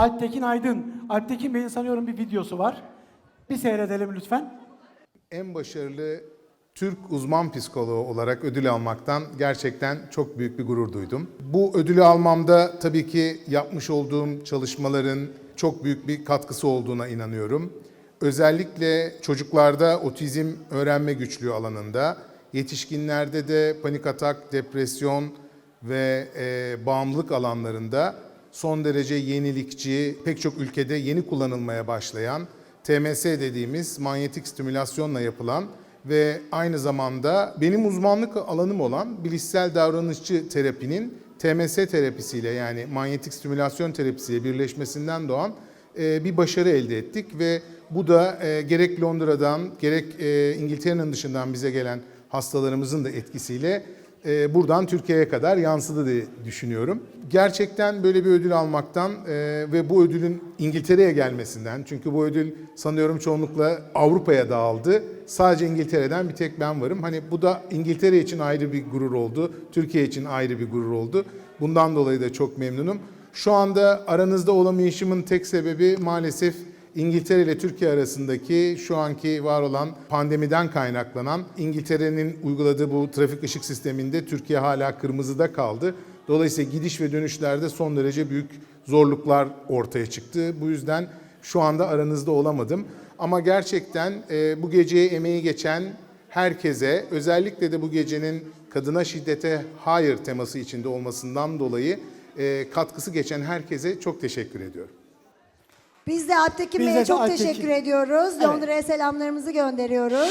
Alptekin Aydın. Alptekin Bey'in sanıyorum bir videosu var. Bir seyredelim lütfen. En başarılı Türk uzman psikoloğu olarak ödül almaktan gerçekten çok büyük bir gurur duydum. Bu ödülü almamda tabii ki yapmış olduğum çalışmaların çok büyük bir katkısı olduğuna inanıyorum. Özellikle çocuklarda otizm öğrenme güçlüğü alanında, yetişkinlerde de panik atak, depresyon ve e, bağımlılık alanlarında son derece yenilikçi, pek çok ülkede yeni kullanılmaya başlayan TMS dediğimiz manyetik stimülasyonla yapılan ve aynı zamanda benim uzmanlık alanım olan bilişsel davranışçı terapinin TMS terapisiyle yani manyetik stimülasyon terapisiyle birleşmesinden doğan e, bir başarı elde ettik ve bu da e, gerek Londra'dan gerek e, İngiltere'nin dışından bize gelen hastalarımızın da etkisiyle e, buradan Türkiye'ye kadar yansıdı diye düşünüyorum. Gerçekten böyle bir ödül almaktan e, ve bu ödülün İngiltere'ye gelmesinden çünkü bu ödül sanıyorum çoğunlukla Avrupa'ya dağıldı. Sadece İngiltere'den bir tek ben varım. Hani bu da İngiltere için ayrı bir gurur oldu. Türkiye için ayrı bir gurur oldu. Bundan dolayı da çok memnunum. Şu anda aranızda olamayışımın tek sebebi maalesef İngiltere ile Türkiye arasındaki şu anki var olan pandemiden kaynaklanan İngiltere'nin uyguladığı bu trafik ışık sisteminde Türkiye hala kırmızıda kaldı. Dolayısıyla gidiş ve dönüşlerde son derece büyük zorluklar ortaya çıktı. Bu yüzden şu anda aranızda olamadım. Ama gerçekten e, bu geceye emeği geçen herkese özellikle de bu gecenin kadına şiddete hayır teması içinde olmasından dolayı e, katkısı geçen herkese çok teşekkür ediyorum. Biz de Alptekin Biz Bey'e de çok Alptekin. teşekkür ediyoruz. Londra'ya selamlarımızı gönderiyoruz.